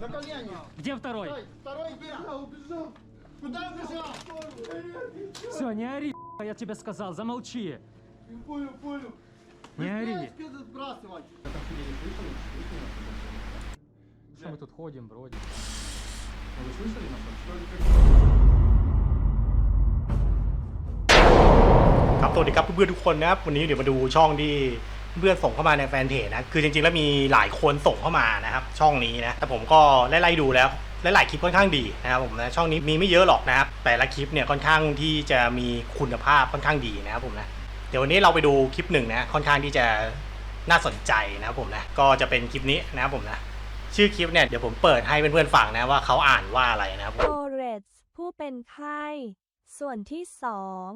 На колени. Где второй? Стой, второй убежал, убежал. Куда убежал? Все, не ори, я тебе сказал, замолчи. Понял, понял. Не ори. Что мы тут ходим, бродим? Вы слышали нас? ครับสวัสดีครับเพื่อนๆทุกคนนะครับวันนี้เดี๋ยวมาดูช่องที่ เพื่อนส่งเข้ามาในแฟนเพจนะ คือจริงๆแล้วมีหลายคนส่งเข้ามานะครับ ช่องนี้นะ แต่ผมก็ไล่ๆดูแล้วหลายๆคลิปค่อนข้างดีนะครับผมนะช่องนี้มีไม่เยอะหรอกนะครับ แต่ละคลิปเนี่ยค่อนข้างที่จะมีคุณภาพค่อนข้างดีนะครับผมนะ เดี๋ยววันนี้เราไปดูคลิปหนึ่งนะค่อนข้างที่จะน่าสนใจนะครับผมนะ ก็จะเป็นคลิปนี้นะครับผมนะ ชื่อคลิปเนี่ยเดี๋ยวผมเปิดให้เพื่อนๆฟังนะว่าเขาอ่านว่าอะไรนะครับผมโอเรสผู้เป็นไข้ส่วนที่สอง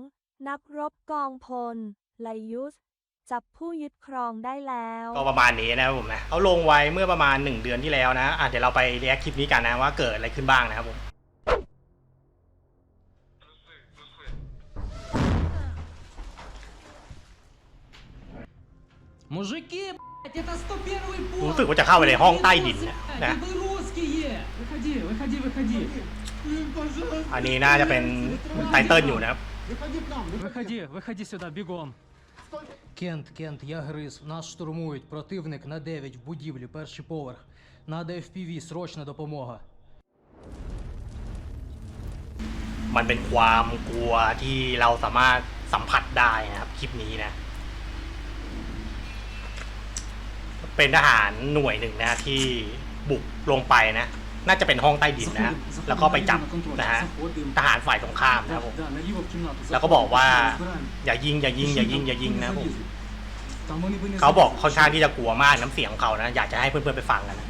นักรบกองพลไลยุส จับผู้ยึดครองได้แล้ว ก็ประมาณนี้นะผมนะเขาลงไว้เมื่อประมาณ 1 เดือนที่แล้วนะอะเดี๋ยวเราไปเรียกคลิปนี้กันนะว่าเกิดอะไรขึ้นบ้างนะครับผมรู้สึกว่าจะเข้าไปในห้องใต้ดินนะอันนี้น่าจะเป็นไตเติลอยู่นะครับ Выходи к нам. Выходи, выходи сюда, бегом. Кент, Кент, я гриз. Нас штурмують. Противник на 9 в будівлі, перший поверх. Надо FPV, срочна допомога. มันเป็นความกลัวที่เราสามารถสัมผัสได้นะครับคลิปนี้นะ เป็นทหารหน่วยหนึ่งนะที่บุกลงไปนะ น่าจะเป็นห้องใต้ดินนะ แล้วก็ไปจับนะฮะทหารฝ่ายตรงข้ามนะครับผม แล้วก็บอกว่า อย่ายิงอย่ายิงอย่ายิงอย่ายิงนะครับผม เขาบอกค่อนข้างที่จะกลัวมากน้ำเสียงของเขานะ อยากจะให้เพื่อนๆไปฟังกันนะ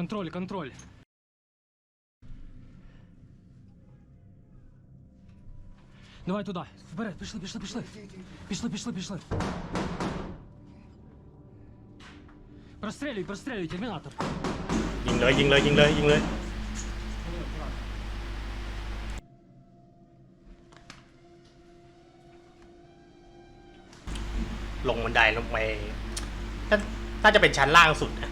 Контроль, контроль. Давай туда. Вперед, пішли, пішли, пішли. Пішли, пішли, пішли. Прострелюй, прострелюй, термінатор. ยิงเลยยิงเลยยิงเลยยิงเลย ลงบันไดลงไปน่าน่าจะเป็นชั้นล่างสุดนะ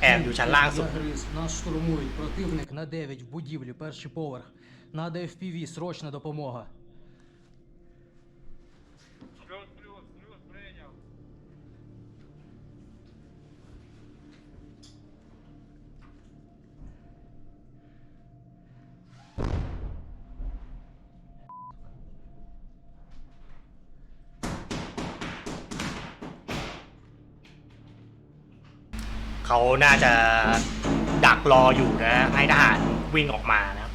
แอบอยู่ชั้นล่างสุด Я гриз. Нас штурмують. Противник на 9 в будівлі, перший поверх. Надо FPV, срочна допомога. เขาน่าจะดักรออยู่นะ ให้ทหารวิ่งออกมานะครับ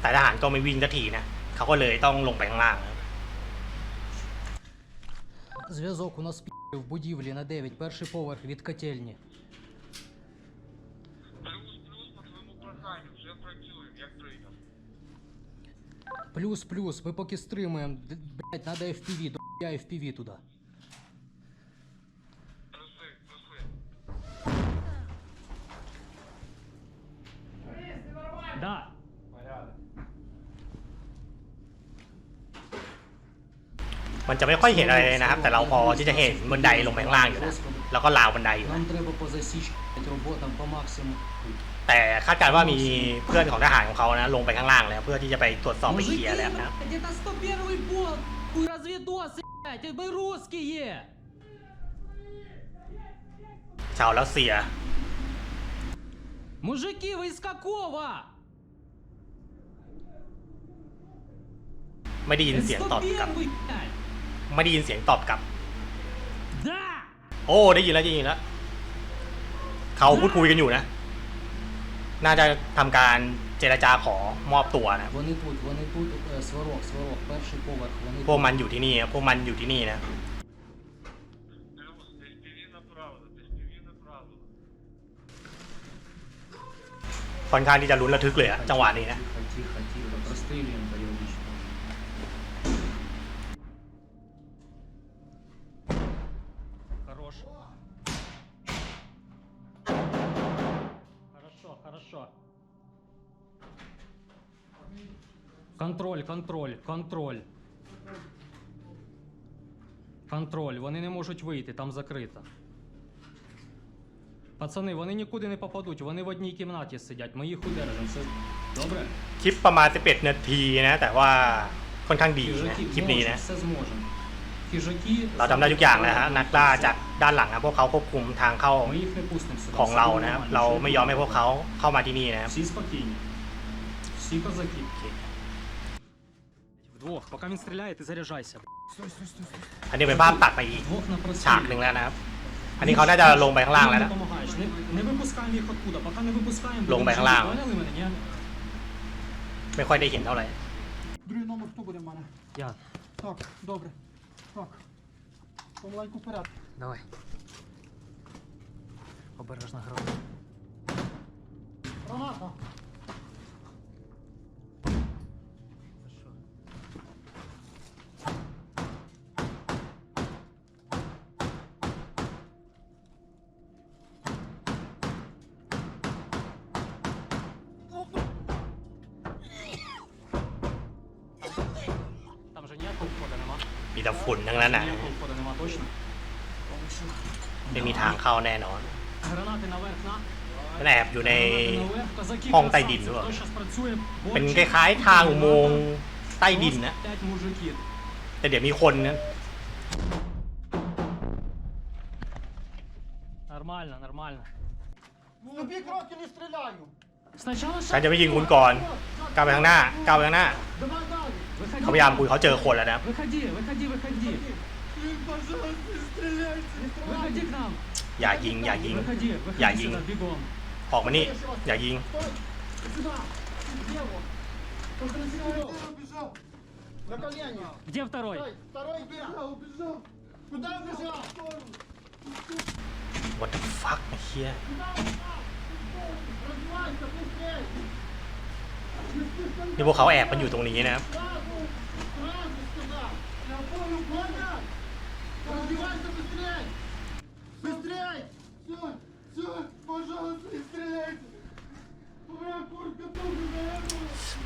แต่ทหารก็ไม่วิ่งสักทีนะ เขาก็เลยต้องลงไปข้างล่างนะครับ Зв'язок у нас пі в будівлі на 9, перший поверх від котельні. Плюс, плюс по твоєму проханню, вже працюємо, як прийняв. Плюс, плюс, ми поки стримуємо. Д- Блять, надо FPV, до я FPV туди. มันจะไม่ค่อยเห็นอะไรเลยนะครับ แต่เราพอที่จะเห็นบันไดลงไปข้างล่างอยู่นะแล้วก็ราวบันไดอยู่นะ Нам треба по засічці роботам по максимуму. แต่คาดการณ์ว่ามีเพื่อนของทหารของเขานะ ลงไปข้างล่างแล้ว เพื่อที่จะไปตรวจสอบไปเคลียร์แล้วนะครับ блядь, это 101 полк! Хуй разведосы, блядь, вы русские! ชาวรัสเซีย Мужики, вы из какого? ไม่ได้ยิน Это เสียงตอบกลับ 101, блядь! ไม่ได้ยินเสียงตอบกลับ Да! โอ้ได้ยินแล้วได้ยินแล้ว เขาพูดคุยกันอยู่นะ น่าจะทำการเจรจาขอมอบตัวนะ Вони тут, вони тут, е, сварок, сварок, перший поверх, вони พวก тут. มันอยู่ที่นี่นะพวกมันอยู่ที่นี่นะ Плюс, FPV направлено, FPV направлено. ค่อนข้างที่จะลุ้นระทึกเลยอะจังหวะนี้นะ Тихо, тихо, Контроль, контроль, контроль. Контроль, вони не можуть вийти, там закрито. Пацани, вони нікуди не попадуть, вони в одній кімнаті сидять, ми їх удержимо. Все добре? คลิปประมาณ 11 นาทีนะ แต่ว่าค่อนข้างดีนะ Хижаки คลิปนี้ можемо, นะ все зможемо. Хижаки. เราทำได้ทุกอย่างแล้วฮะ นักล่าจากด้านหลังนะพวกเขาควบคุมทางเข้า Ми їх не пустимо сюди. ของ все เรา буде นะครับ нормально, เรา все ไม่ буде ยอมให้พวก нормально. เขาเข้ามาที่นี่นะครับ Всі спокійні. Всі козаки. Вдвох, поки він стріляє, ти заряджайся. อันนี้เป็นภาพตัดไปอีก Двох на ฉากหนึ่งแล้วนะครับ อันนี้เขาน่าจะลงไปข้างล่างแล้ว не นะ допомагаєш. Не, не випускаємо їх откуда. Поки не випускаємо, Лонг будемо бай жити. ланг. Поняли мене, ні? ไม่ค่อยได้เห็นเท่าไหร่ Другий номер хто буде в мене? Я. Так, добре. Так. Помаленьку вперед. Давай. Обережно грати. Граната. มีแต่ฝุ่นทั้งนั้นน่ะ ไม่มีทางเข้าแน่นอนนแอบอยู่ในห้องใต้ดินด้วยเป็นคล้ายๆทางอุโมงค์ใต้ดินนะ แต่เดี๋ยวมีคนนะ Нормально, нормально. Убей จะไม่ยิงคุณก่อนก้าวไปข้างหน้าก้าวไปข้างหน้า เขาพยายามคุยเขาเจอคนแล้วนะครับ Выходи, выходи, выходи. Блін, пожалуйста, не стріляйте. Выходи к нам. อย่ายิง อย่ายิง Выходи, выходи Я сюда,ยิง бегом. ออกมานี่ อย่ายิง Стой. Сюда. Влево. Контролируй. Убежал. На колени. Где второй? Стой. Второй убежал, убежал. Куда убежал? what the fuck ไอ้เฮีย Развивайся, быстрее. นี่พวกเขาแอบมันอยู่ตรงนี้นะครับ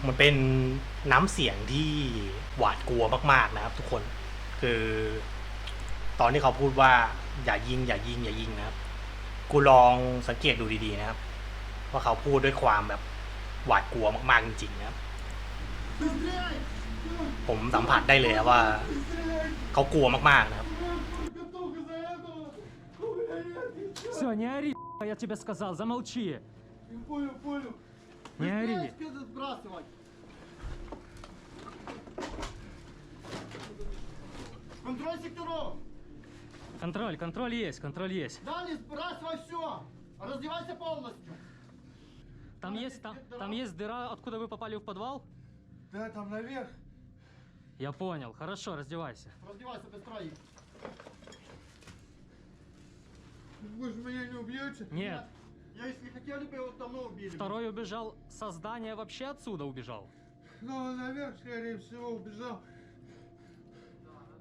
มันเป็นน้ำเสียงที่หวาดกลัวมาก ๆนะครับ ทุกคนคือ ตอนที่เขาพูดว่า อย่ายิง อย่ายิง อย่ายิงนะครับ กูลองสังเกตดูดีๆนะครับ ว่าเขาพูดด้วยความแบบ หวาดกลัวมากๆจริงๆนะครับ Быстрее. Все, ผมสัมผัสได้เลยครับว่า не стреляйте. เขากลัวมากๆนะครับ Моя куртка только за этого. У меня нет ничего. Все, не ори, я тебе сказал, замолчи. Не понял, понял. Не ори. Быстрее спиды сбрасывать. Контроль секторов. Контроль, контроль есть, контроль есть. Далее сбрасывай все. Раздевайся полностью. Там есть, там, там есть дыра, откуда вы попали в подвал? Да, там наверх. Я понял, хорошо, раздевайся. Раздевайся быстрее. Вы же меня не убьете? Нет. Я если хотели бы, его давно убили. бы. Второй убежал, создание вообще отсюда убежал. Ну, он наверх, скорее всего, убежал.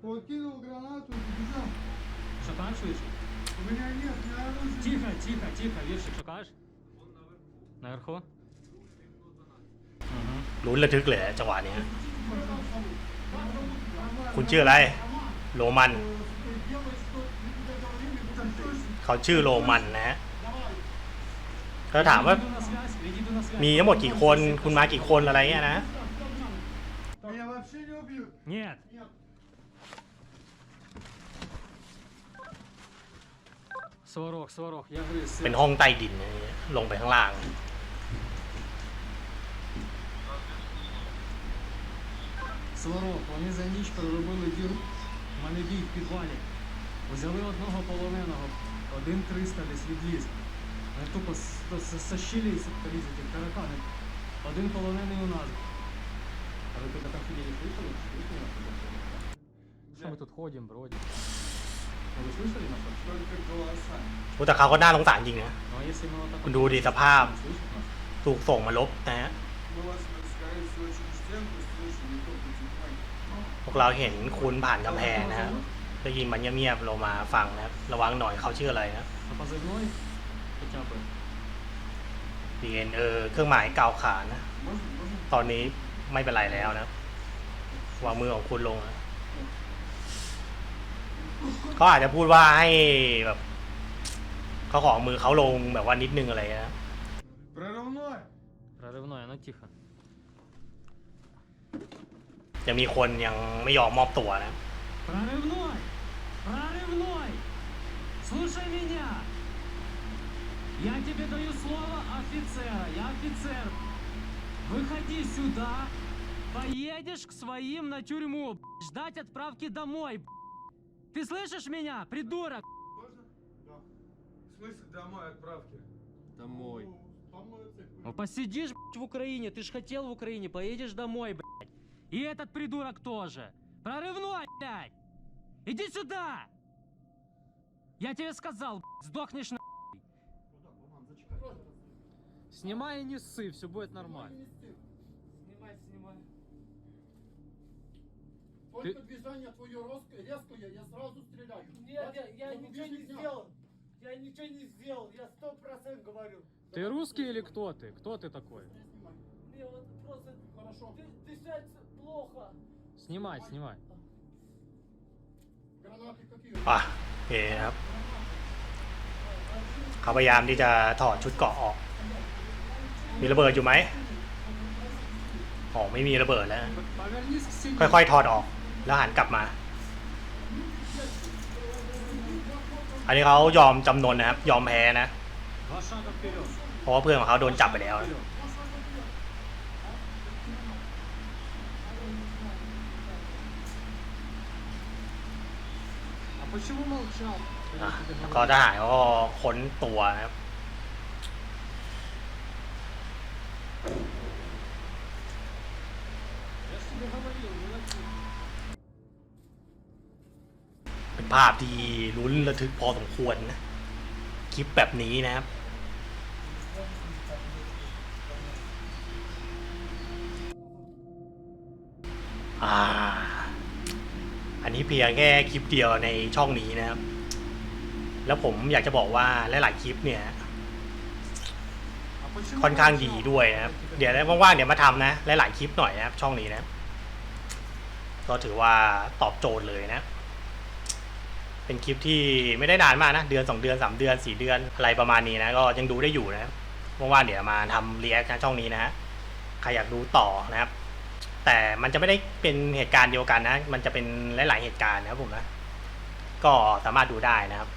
Он кинул гранату и убежал. Шукаєш віршик? У меня нет ни оружия. Тихо, тихо, тихо, віршик шукаєш? Наверху? Угу. ลุ้นระทึกเลยอะจังหวะเนี้ยคุณชื่ออะไร โรมัน Делай, что никуда говорили, будем точно. เขาชื่อโรมันนะฮะเขาถามว่า Відійду на связь, відійду на связь. มีทั้งหมดกี่คน คุณมากี่คนอะไรเงี้ยนะ Меня вообще не убьют. Нет. Нет. Сварог, сварог, я гриз. เป็นห้องใต้ดินนะลงไปข้างล่าง Сварог, вони за ніч проробили діру. У мене бій в підвалі. Взяли одного полоненого, один 300 десь відліз. Вони тупо з, з, з, з щілі лізуть, як таракани. Один полонений у нас. А ви тут офігели слышали? Слышали на Что мы тут ходим, бродим? Ну, вы слышали на Только голоса. โอ้แต่เขาก็น่าสงสารจริงนะ Ну, а если мы вот так คุณ вот ดูดิสภาพ слышит нас? ถูกส่งมาลบนะฮะ Мы вас, скорее всего, через стенку слышали, только тихонько. พวกเราเห็นคุณผ่านกำแพงนะฮะได้ยินมันเงียบๆลงมาฟังนะครับระวังหน่อยเขาชื่ออะไรนะ А позывной хотя бы. DN เออเครื่องหมายกล่าวขานนะ ตอนนี้ไม่เป็นไรแล้วนะวางมือของคุณลงนะ เขาอาจจะพูดว่าให้แบบเขาของมือเขาลงแบบว่านิดนึงอะไรนะ Проривной! Проривной, а ну тихо. ยังมีคนยังไม่ยอมมอบตัวนะ Прорывной! Прорывной! Слушай меня! Я тебе даю слово офицера. Я офицер. Выходи сюда. Поедешь к своим на тюрьму. б***ь, Ждать отправки домой. б***ь. Ты слышишь меня, придурок? Можно? Да. В смысле домой отправки? Домой. Ну, домой цих. Ну посидишь б***ь, в Украине. Ты ж хотел в Украине. Поедешь домой, блядь. И этот придурок тоже. Прорывной, блядь. Иди сюда. Я тебе сказал, б***ь, сдохнешь на Снимай и не ссы, все будет нормально. Снимай, снимай. Только движение твое резкое, я сразу стреляю. Нет, я, я ничего не убежать сделал. Я ничего не сделал. Я сто процентов говорю. Ты русский или кто ты? Кто ты такой? Не вот просто Хорошо. ды- дышать плохо. Снимай, снимай. Гранаты какие? อ่ะโอเคครับเขาพยายามที่จะถอดชุดเกราะออก มีระเบิดอยู่ไหมอ๋อไม่มีระเบิดแล้ว Повернись к стене. ค่อยๆ ถอดออก แล้วหันกลับมา อันนี้เขายอมจำนนนะครับ ยอมแพ้นะ Два шага вперед. เพราะว่าเพื่อนของเขาโดนจับไปแล้วนะ Вперед. อะแล้วก็ทหารก็ค้นตัวนะครับ เป็นภาพที่ลุ้นระทึกพอสมควรนะ คลิปแบบนี้นะครับ เพียงแค่คลิปเดียวในช่องนี้นะครับ แล้วผมอยากจะบอกว่าหลายๆคลิปเนี่ย ค่อนข้างดีด้วยนะครับ เดี๋ยวว่างๆเดี๋ยวมาทำนะหลายๆคลิปหน่อยนะครับ ช่องนี้นะ ก็ถือว่าตอบโจทย์เลยนะ เป็นคลิปที่ไม่ได้นานมากนะ เดือนสองเดือนสามเดือนสี่เดือนอะไรประมาณนี้นะ ก็ยังดูได้อยู่นะว่างๆเดี๋ยวมาทำเรียกนะช่องนี้นะใครอยากดูต่อนะครับ แต่มันจะไม่ได้เป็นเหตุการณ์เดียวกันนะ มันจะเป็นหลาย ๆ เหตุการณ์นะครับผมนะ ก็สามารถดูได้นะครับ